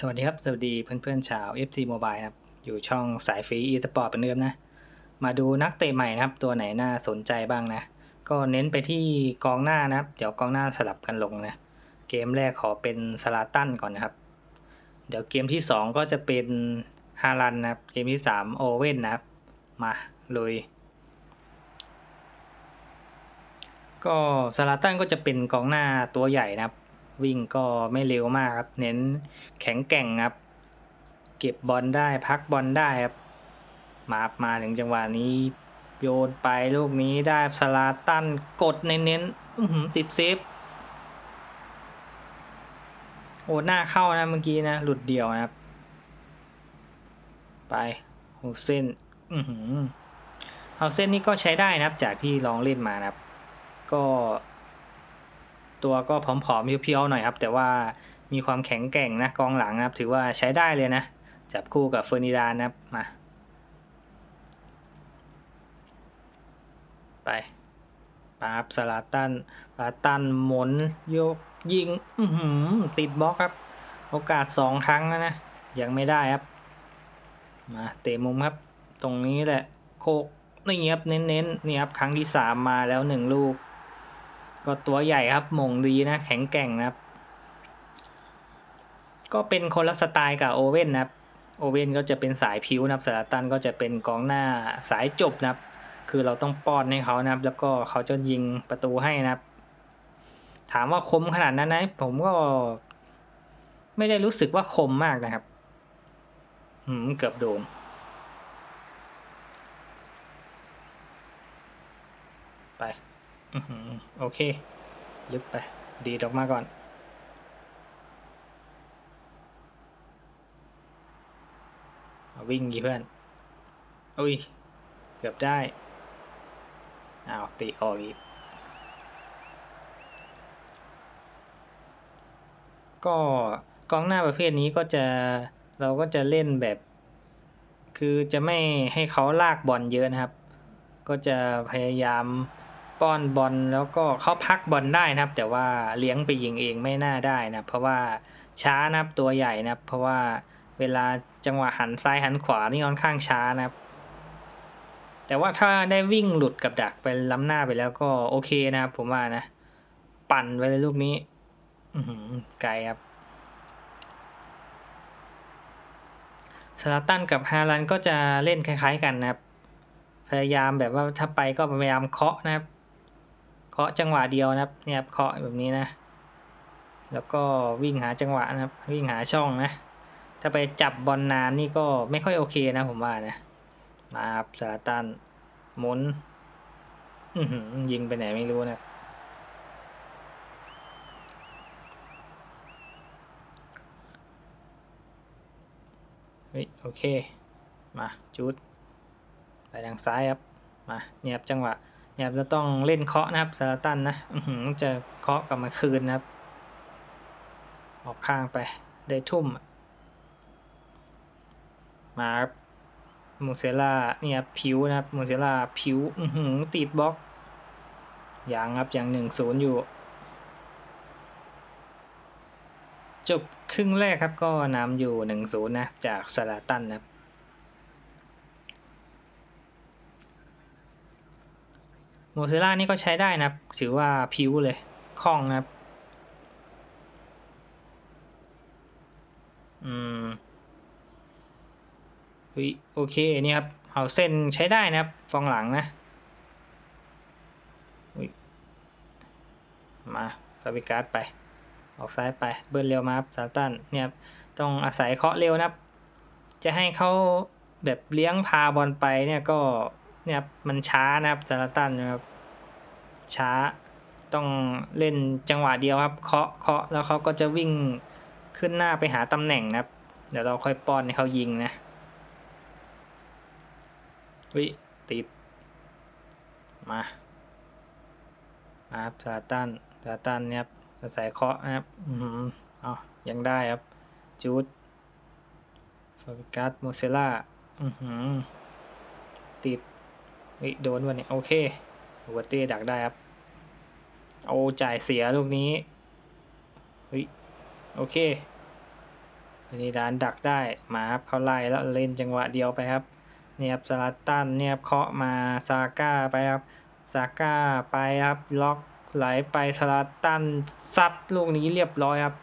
สวัสดีครับ สวัสดีเพื่อนๆชาว FC Mobile ครับ อยู่ช่องสายฟรี eSport เป็นเดิมนะ มาดูนักเตะใหม่นะครับ ตัวไหนน่าสนใจบ้างนะ ก็เน้นไปที่กองหน้านะครับ เดี๋ยวกองหน้าสลับกันลงนะ เกมแรกขอเป็นสลาตันก่อนนะครับ เดี๋ยวเกมที่ 2 ก็จะเป็นฮารันนะครับ เกมที่ 3 โอเว่นนะครับ มาลุยก็สลาตันก็จะเป็นกองหน้าตัวใหญ่นะครับ วิ่งก็ไม่เร็วมากครับ เน้นแข็งแกร่งครับ เก็บบอลได้พักบอลได้ครับ มาบมาถึงจังหวะนี้ โยนไปลูกนี้ได้สลาตันกดเน้นๆอื้อหือติดเซฟโอ้หน้าเข้านะเมื่อกี้นะ หลุดเดียวนะครับ ไปโฮเซนอือหือเฮาเซนนี่ก็ใช้ได้นะครับ จากที่ลองเล่นมานะครับ ก็ ตัวก็ผอมๆเพียวๆหน่อยครับ แต่ว่ามีความแข็งแกร่งนะกองหลังนะครับ ถือว่าใช้ได้เลยนะ จับคู่กับเฟอร์นิดานนะครับมา ไปปาบสลาตันสลาตันหมุนโยกยิงอืติดบล็อกครับ โอกาสสองครั้งแล้วนะยังไม่ได้ครับ มาเตะมุมครับ ตรงนี้แหละ โคกนี่ครับเน้นๆนี่ครับครั้งที่สามมาแล้วหนึ่งลูก ก็ตัวใหญ่ครับมงดีนะ แข็งแกร่งนะครับ ก็เป็นคนละสไตล์กับโอเว่นนะครับ โอเว่นก็จะเป็นสายผิวนะครับสลาตันก็จะเป็นกองหน้าสายจบนะครับ คือเราต้องป้อนให้เขานะครับ แล้วก็เขาจะยิงประตูให้นะครับ ถามว่าคมขนาดนั้นนะผมก็ ไม่ได้รู้สึกว่าคมมากนะครับหืมเกือบโดนไป โอเค ลึกไป ดีดออกมาก่อน วิ่งกี่เพื่อน อุ้ย เกือบได้ อ้าว ตีออกอีก ก็กองหน้าประเภทนี้ก็จะเราก็จะเล่นแบบ คือจะไม่ให้เขาลากบอลเยอะนะครับ ก็จะพยายาม ป้อนบอลแล้วก็เขาพักบอลได้นะครับ แต่ว่าเลี้ยงไปยิงเองไม่น่าได้นะเพราะว่าช้านะครับตัวใหญ่นะครับ เพราะว่าเวลาจังหวะหันซ้ายหันขวานี่ค่อนข้างช้านะครับ แต่ว่าถ้าได้วิ่งหลุดกับดักไปล้ำหน้าไปแล้วก็โอเคนะครับ ผมว่านะ ปั่นไปเลยลูกนี้ไกลครับสลาตันกับฮาลันก็จะเล่นคล้าย ๆ กันนะครับ พยายามแบบว่าถ้าไปก็พยายามเคาะนะครับ เคาะจังหวะเดียวนะครับเนี่ยครับเคาะแบบนี้นะ แล้วก็วิ่งหาจังหวะนะครับ วิ่งหาช่องนะ ถ้าไปจับบอลนานนี่ก็ไม่ค่อยโอเคนะผมว่านะ มาครับสาตันหมุนอืยิงไปไหนไม่รู้นะครับเฮ้ยโอเค มาจุด ไปทางซ้ายครับ มาเนี่ยครับจังหวะ นี่ยครับจะต้องเล่นเคาะนะครับซาลาตันนะอือหือจะเคาะกลับมาคืนนะครับ ออกข้างไปได้ทุ่ม มาครับมูเซล่าเนี่ยผิวนะครับมูเซล่าผิวอือหือติดบล็อก อย่างครับอย่างหนึ่งศูนย์อยู่ จบครึ่งแรกครับก็นำอยู่หนึ่งศูนย์นะจากสลาตันนะครับ โมเซล่านี่ก็ใช้ได้นะถือว่าพิ้วเลยคล่องนะครับอืมเฮ้ยโอเคนี่ครับเฮาเส้นใช้ได้นะครับฟองหลังนะอุ๊ยมาฟาบิการ์ดไป ออกซ้ายไป เบิร์นเร็วมาครับซาตันเนี่ยครับต้องอาศัยเคาะเร็วนะครับ จะให้เขาแบบเลี้ยงพาบอลไปเนี่ยก็ เนี่ยครับมันช้านะครับซาตันนะครับช้าต้องเล่นจังหวะเดียวครับ เคาะเคาะแล้วเขาก็จะวิ่งขึ้นหน้าไปหาตำแหน่งนะครับ เดี๋ยวเราค่อยป้อนให้เขายิงนะวิติด มามาครับซาตันซาตันเนี่ยครับอาศัยเคาะนะครับ อือหือเอายังได้ครับ จูดฟาบิกัสโมเซล่า อือหือ ติด วิโดนวันนี้โอเคหัวเต้ดักได้ครับโอ้จ่ายเสียลูกนี้เฮ้ยโอเคเวนิดานดักได้มาครับเขาไล่แล้วเล่นจังหวะเดียวไปครับเนี่ยครับสลัตตันเนี่ยครับเคาะมาซาก้าไปครับซาก้าไปครับล็อกไหลไปสลัตตันซัดลูกนี้เรียบร้อยครับ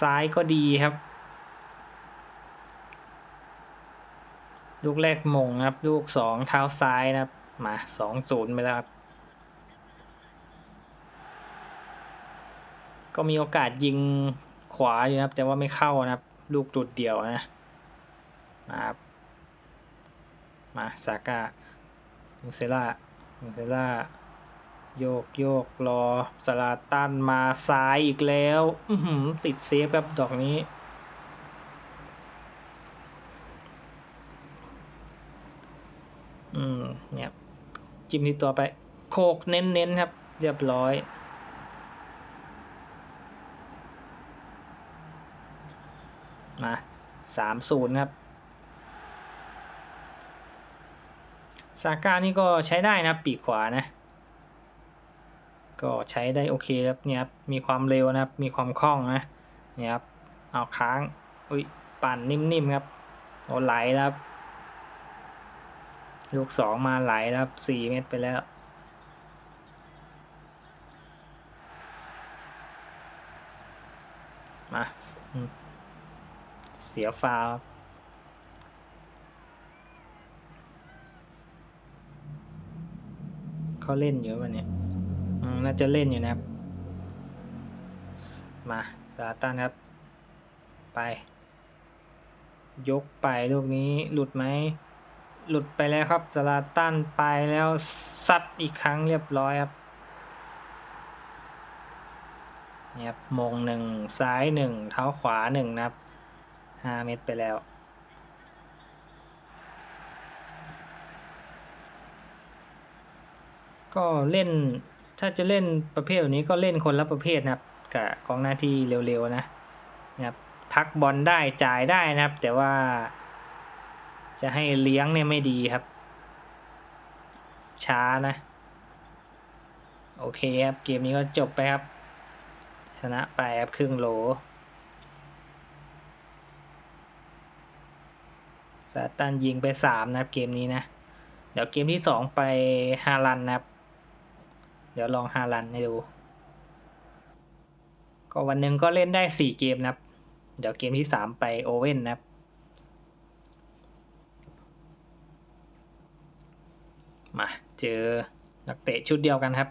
ซ้ายก็ดีครับ ลูกแรกมงครับ ลูกสองเท้าซ้ายนะครับ มาสองศูนย์ไปแล้วครับ ก็มีโอกาสยิงขวาอยู่นะครับ แต่ว่าไม่เข้านะครับ ลูกตุดเดียวนะมาครับมาซาก้ามูเซล่ามูเซล่าโยกโยกรอสลาตันมาซ้ายอีกแล้ว ติดเซฟครับดอกนี้ อืม เนี่ยจิ้มที่ตัวไป โคกเน้นๆครับ เรียบร้อย มาสามศูนย์ครับซาก้านี่ก็ใช้ได้นะปีกขวานะ ก็ใช้ได้โอเคครับเนี่ยครับมีความเร็วนะครับ มีความคล่องนะเนี่ยครับเอาค้างอุ้ยปั่นนิ่มๆครับโอ้ไหลครับ ลูกสองมาไหลแล้วครับสี่เมตรไปแล้ว มา เสียฟาวเขาเล่นอยู่ป่ะเนี่ยน่าจะเล่นอยู่นะครับ มาซาตันครับ ไป ยกไปลูกนี้หลุดไหม หลุดไปแล้วครับซาลาตันไปแล้วซัดอีกครั้งเรียบร้อยครับเนี่ยครับมงหนึ่งซ้ายหนึ่งเท้าขวาหนึ่งนะครับห้าเมตรไปแล้วก็เล่นถ้าจะเล่นประเภทแบบนี้ก็เล่นคนละประเภทนะครับกับกองหน้าที่เร็วๆนะนะครับพักบอลได้จ่ายได้นะครับ แต่ว่า จะให้เลี้ยงเนี่ยไม่ดีครับ ช้านะ โอเคครับ เกมนี้ก็จบไปครับ ชนะไปครับครึ่งโหลซาตันยิงไปสามนะครับเกมนี้นะ เดี๋ยวเกมที่สองไปฮารันนะครับ เดี๋ยวลองฮารันให้ดู ก็วันหนึ่งก็เล่นได้สี่เกมนะครับ เดี๋ยวเกมที่สามไปโอเว่นนะครับ มาเจอนักเตะชุดเดียวกันครับ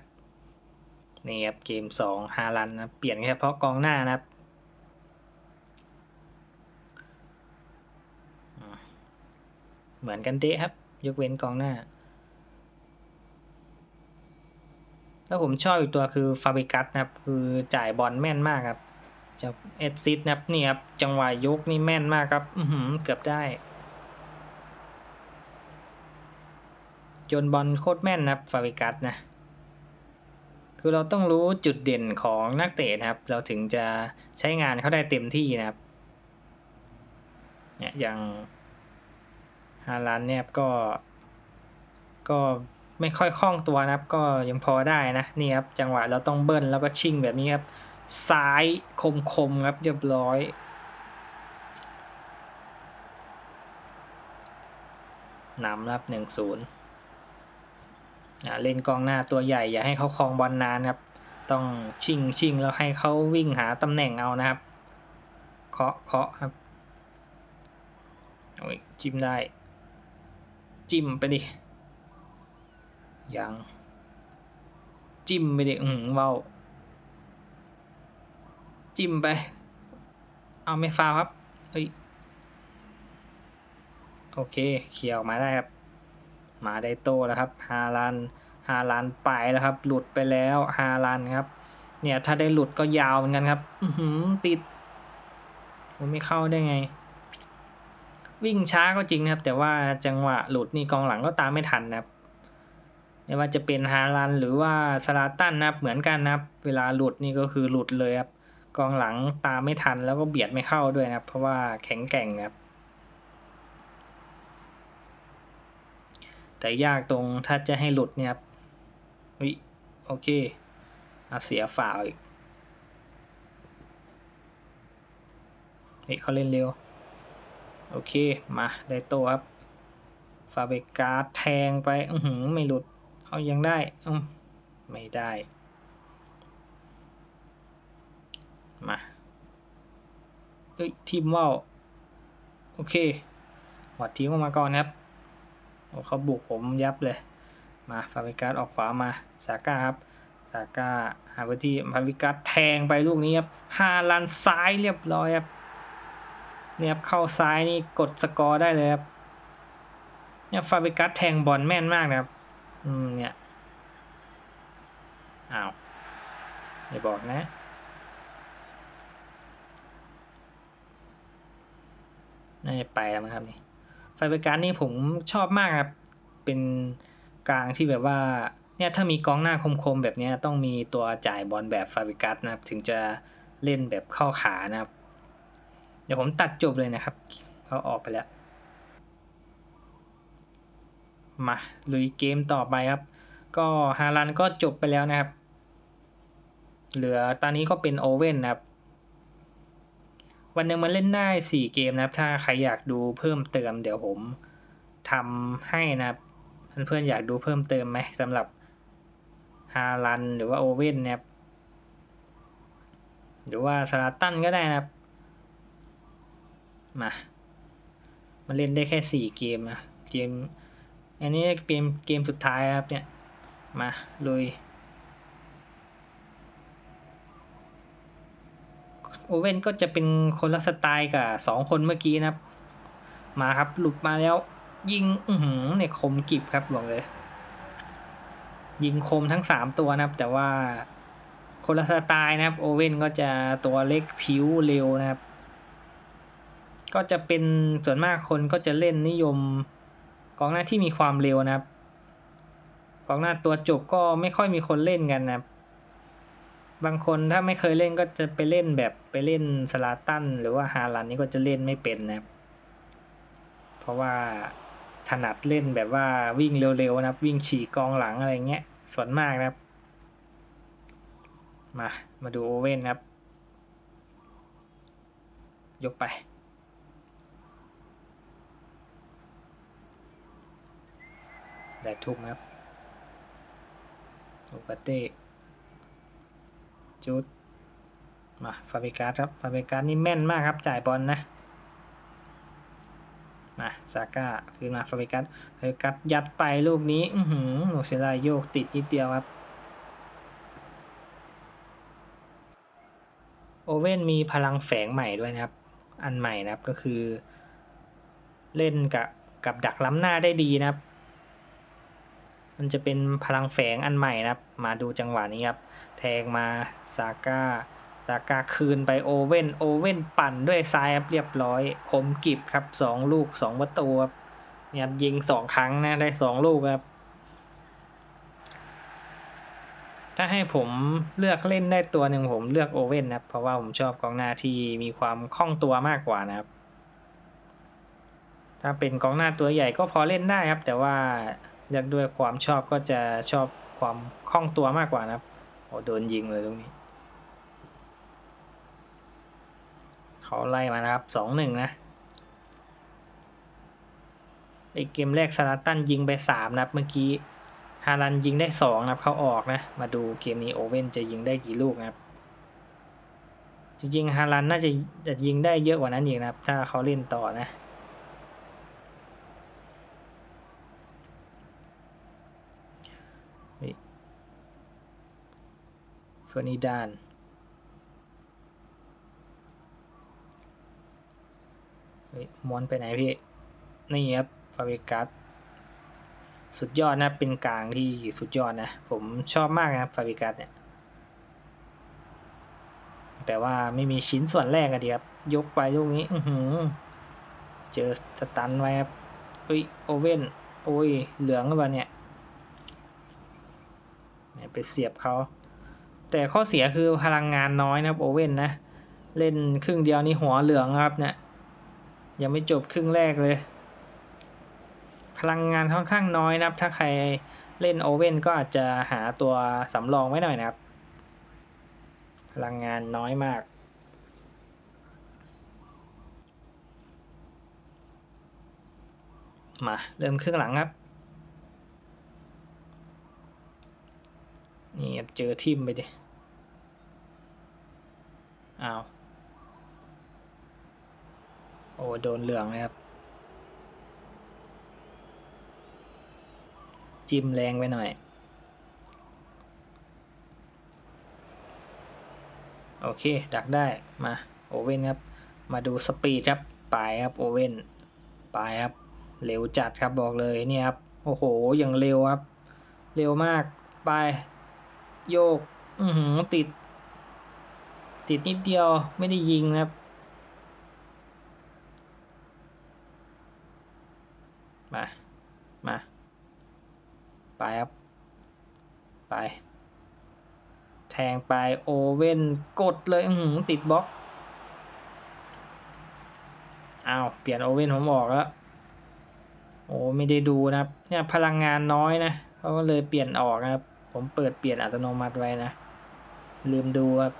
นี่ครับเกมสองฮารันนะเปลี่ยนแค่เพราะกองหน้านะครับเหมือนกันเดะครับ ยกเว้นกองหน้า แล้วผมชอบอีกตัวคือฟาบิกัสนะครับ คือจ่ายบอลแม่นมากครับจะเอ็ดซิดนะครับนี่ครับจังหวะยกนี่แม่นมากครับอืเกือบได้ โยนบอลโคตรแม่นนะครับฟาบิกัสนะคือเราต้องรู้จุดเด่นของนักเตะนะครับ เราถึงจะใช้งานเขาได้เต็มที่นะครับเนี่ยอย่างฮาลันเนี่ยก็ ก็ไม่ค่อยคล่องตัวนะครับ ก็ยังพอได้นะนี่ครับจังหวะเราต้องเบิ้ลแล้วก็ชิ่งแบบนี้ครับซ้ายคมๆครับเรียบร้อยนำครับหนึ่งศูนย์ เล่นกองหน้าตัวใหญ่ อย่าให้เขาคลองบอลนานครับ ต้องชิงชิงแล้วให้เขาวิ่งหาตำแหน่งเอานะครับ เคาะเคาะครับโอ้ยจิ้มได้ จิ้มไปดิ ยัง จิ้มไปดิ อืมเว้าจิ้มไป เอาไม่ฟาวครับ เฮ้ย โอเค เขี่ยออกมาได้ครับ มาได้โตแล้วครับฮาลันฮาลันไปแล้วครับ หลุดไปแล้วฮาลันครับ เนี่ยถ้าได้หลุดก็ยาวเหมือนกันครับอืติดมันไม่เข้าได้ไง วิ่งช้าก็จริงนะครับ แต่ว่าจังหวะหลุดนี่กองหลังก็ตามไม่ทันนะครับไม่ว่าจะเป็นฮาลันหรือว่าสลาตันนะครับเหมือนกันนะครับ เวลาหลุดนี่ก็คือหลุดเลยครับ กองหลังตามไม่ทันแล้วก็เบียดไม่เข้าด้วยนะครับ เพราะว่าแข็งแกร่งนะครับ แต่ยากตรงถ้าจะให้หลุดเนี่ยครับวิโอเคเอาเสียฝ่าวอีกเฮ้ยเขาเล่นเร็ว โอเค มาได้โตครับ ฟาเบกาแทงไป อือหือ ไม่หลุด เอายังได้ อืมไม่ได้ มาเอ้ยทีมว่าวโอเค หวัดทีมออกมาก่อนครับ เขาบุกผมยับเลย มาฟาเบกัสออกขวามาซาก้าครับซาก้าหาพื้นที่ฟาเบกัสแทงไปลูกนี้ครับฮาลันซ้ายเรียบร้อยครับเนี่ยครับเข้าซ้ายนี่กดสกอร์ได้เลยครับเนี่ยฟาเบกัสแทงบอลแม่นมากนะครับอืมเนี่ยอ้าวอย่าบอกนะน่าจะไปแล้วมั้งครับนี่ ไฟเบรการนี่ผมชอบมากครับ เป็นกลางที่แบบว่าเนี่ยถ้ามีกองหน้าคมๆแบบนี้ต้องมีตัวจ่ายบอลแบบฟาเบกัสนะครับ ถึงจะเล่นแบบเข้าขานะครับ เดี๋ยวผมตัดจบเลยนะครับเขาออกไปแล้ว มาลุยเกมต่อไปครับ ก็ฮารันก็จบไปแล้วนะครับ เหลือตอนนี้ก็เป็นโอเว่นนะครับ วันหนึ่งมันเล่นได้สี่เกมนะครับ ถ้าใครอยากดูเพิ่มเติมเดี๋ยวผมทำให้นะครับเพื่อนๆอยากดูเพิ่มเติมไหมสำหรับฮารันหรือว่าโอเว่นนะครับหรือว่าสลาตันก็ได้นะครับ มา มันเล่นได้แค่สี่เกมนะเกม อันนี้เป็นเกมสุดท้ายครับเนี่ย มาลุย โอเว่นก็จะเป็นคนละสไตล์กับสองคนเมื่อกี้นะครับ มาครับหลุดมาแล้ว ยิงอือหือเนี่ยคมกิบครับบอกเลย ยิงคมทั้งสามตัวนะครับ แต่ว่าคนละสไตล์นะครับ โอเว่นก็จะตัวเล็กผิวเร็วนะครับ ก็จะเป็นส่วนมากคนก็จะเล่นนิยมกองหน้าที่มีความเร็วนะครับกองหน้าตัวจบก็ไม่ค่อยมีคนเล่นกันนะครับ บางคนถ้าไม่เคยเล่นก็จะไปเล่นแบบไปเล่นสลาตันหรือว่าฮาลันนี่ก็จะเล่นไม่เป็นนะครับ เพราะว่าถนัดเล่นแบบว่าวิ่งเร็วๆนะครับ วิ่งฉีกกองหลังอะไรเงี้ยส่วนมากนะครับ มามาดูโอเว่นครับ ยกไปได้ทุกครับโอปาเต้ จุดมาฟาเบกาสครับฟาเบกาสนี่แม่นมากครับ จ่ายบอลนะมาซาก้าคืนมาฟาเบกัสฟาเบกัสยัดไปลูกนี้ อือหือโมเซลาโยกติดนิดเดียวครับ โอเว่นมีพลังแฝงใหม่ด้วยนะครับ อันใหม่นะครับก็คือ เล่นกับกับดักล้ำหน้าได้ดีนะครับ มันจะเป็นพลังแฝงอันใหม่นะครับ มาดูจังหวะนี้ครับ แทงมาซาก้าซาก้าคืนไปโอเว่นโอเว่นปั่นด้วยซ้ายครับเรียบร้อย คมกิบครับสองลูกสองประตูครับเนี่ยยิงสองครั้งนะได้สองลูกครับ ถ้าให้ผมเลือกเล่นได้ตัวหนึ่งผมเลือกโอเว่นนะครับเพราะว่าผมชอบกองหน้าที่มีความคล่องตัวมากกว่านะครับ ถ้าเป็นกองหน้าตัวใหญ่ก็พอเล่นได้ครับ แต่ว่า เลือกด้วยความชอบก็จะชอบความคล่องตัวมากกว่านะครับโอ้โดนยิงเลยตรงนี้ เขาไล่มานะครับสองหนึ่งนะไอเกมแรกซาลาตันยิงไปสามนะครับเมื่อกี้ฮารันยิงได้สองนะครับเขาออกนะ มาดูเกมนี้โอเว่นจะยิงได้กี่ลูกนะครับ จริงๆฮารันน่าจะจะยิงได้เยอะกว่านั้นอีกนะครับ ถ้าเขาเล่นต่อนะ เฟอร์นิดาน ม้วนไปไหนพี่ นี่ครับฟาเบกัสสุดยอดนะ เป็นกลางที่สุดยอดนะ ผมชอบมากนะครับฟาเบกัสเนี่ย แต่ว่าไม่มีชิ้นส่วนแรกอะดีครับ ยกไปลูกนี้ อืเจอสตันไว้ครับเฮ้ย โอเว่น โอ้ย เหลืองหรือเปล่าเนี่ยไปเสียบเขา แต่ข้อเสียคือพลังงานน้อยนะโอเว่นนะ เล่นครึ่งเดียวนี่หัวเหลืองครับเนะี่ยยังไม่จบครึ่งแรกเลย พลังงานค่อนข้างน้อยนะถ้าใครเล่นโอเว่นก็อาจจะหาตัวสำรองไว้หน่อยนะครับ พลังงานน้อยมาก มาเริ่มครึ่งหลังครับ นี่เจอทิมไปดิ อ้าว โอ้ โดนเหลืองเลยครับ จิ้มแรงไปหน่อย โอเค ดักได้ มา โอเว่นครับ มาดูสปีดครับ ปลายครับ โอเว่น ปลายครับ เร็วจัดครับบอกเลยเนี่ยครับ โอ้โห อย่างเร็วครับ เร็วมาก ไป โยก อือหือติด ติดนิดเดียวไม่ได้ยิงนะครับ มา มา ไปครับ ไป แทงไปโอเว่นกดเลย อือหือติดบล็อกอ้าวเปลี่ยนโอเว่นผมออกแล้วโอ้ไม่ได้ดูนะครับ เนี่ยพลังงานน้อยนะเขาก็เลยเปลี่ยนออกนะครับ ผมเปิดเปลี่ยนอัตโนมัติไว้นะ ลืมดูครับ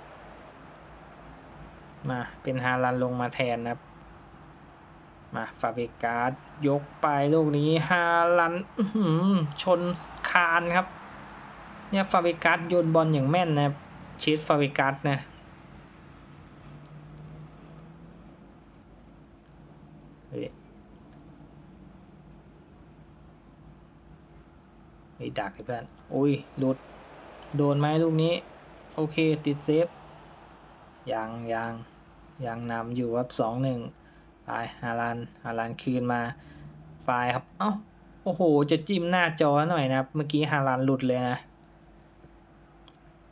มาเป็นฮารันลงมาแทนนะครับ มาฟาเบการ์ดยกไปลูกนี้ฮารันชนคานครับ เนี่ยฟาเบการ์ดโยนบอลอย่างแม่นนะครับเชสฟาเบการ์ดนะเฮ้ย เฮ้ดักเลยเพื่อนโอ้ยหลุด โดนไหมลูกนี้ โอเคติดเซฟยังยังยังนำอยู่ครับสองหนึ่งไปฮารันฮารันคืนมาไปครับ เอ้าโอ้โห จะจิ้มหน้าจอหน่อยนะครับเมื่อกี้ฮารันหลุดเลยนะ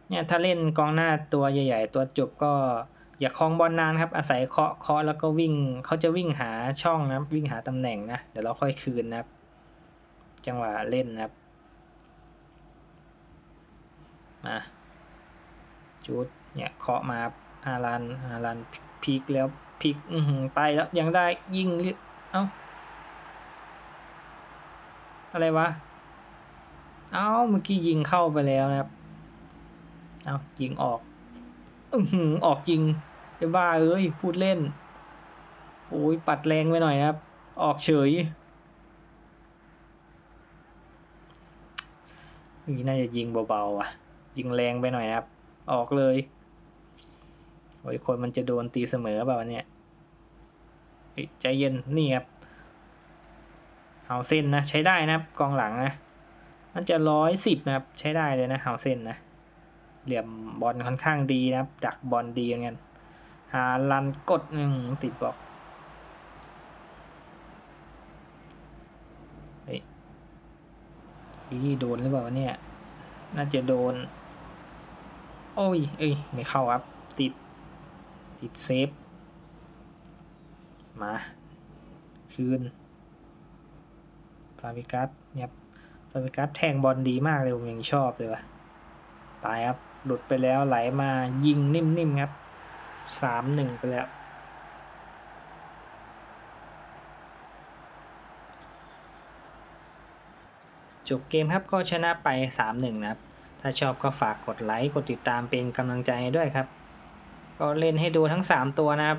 เนี่ยถ้าเล่นกองหน้าตัวใหญ่ ๆ ตัวจบก็อย่าคลองบอลนานครับ อาศัยเคาะเคาะแล้วก็วิ่งเขาจะวิ่งหาช่องนะวิ่งหาตำแหน่งนะ เดี๋ยวเราค่อยคืนนะครับ จังหวะเล่นนะครับ มาจุดเนี่ยเคาะมาฮารันฮารันพลิกแล้วพลิกไปแล้วยังได้ยิงเอ้าอะไรวะ เอ้าเมื่อกี้ยิงเข้าไปแล้วนะครับ เอายิงออกอือหือออกจริงไอ้บ้าเอ้ยพูดเล่น โอ้ยปัดแรงไปหน่อยครับ ออกเฉยนี่น่าจะยิงเบาๆอะ ยิงแรงไปหน่อยครับ ออกเลยโอ้ยคนมันจะโดนตีเสมอเปล่าเนี่ยเฮ้ยใจเย็นนี่ครับเอาเส้นนะ ใช้ได้นะครับกองหลังนะมันจะร้อยสิบนะครับใช้ได้เลยนะเอาเส้นนะเหลี่ยมบอลค่อนข้างดีนะครับ ดักบอลดีเหมือนกันหาลันกดหนึ่งติดบอกเฮ้ยนี่โดนหรือเปล่าเนี่ย น่าจะโดน โอ้ย เอ้ย ไม่เข้าครับ ติด ติดเซฟ มา คืนฟาบิกัสเนี่ยฟาบิกัสแทงบอลดีมากเลยผมยังชอบเลยว่ะตายครับ หลุดไปแล้วไหลมายิงนิ่มๆครับ สามหนึ่งไปแล้วจบเกมครับก็ชนะไป 3-1 นะครับ ถ้าชอบก็ฝากกดไลค์กดติดตามเป็นกำลังใจด้วยครับ ก็เล่นให้ดูทั้ง 3 ตัวนะครับ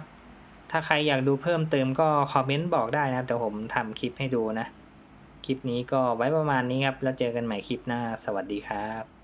ถ้าใครอยากดูเพิ่มเติมก็คอมเมนต์บอกได้นะเดี๋ยวผมทำคลิปให้ดูนะ คลิปนี้ก็ไว้ประมาณนี้ครับ แล้วเจอกันใหม่คลิปหน้า สวัสดีครับ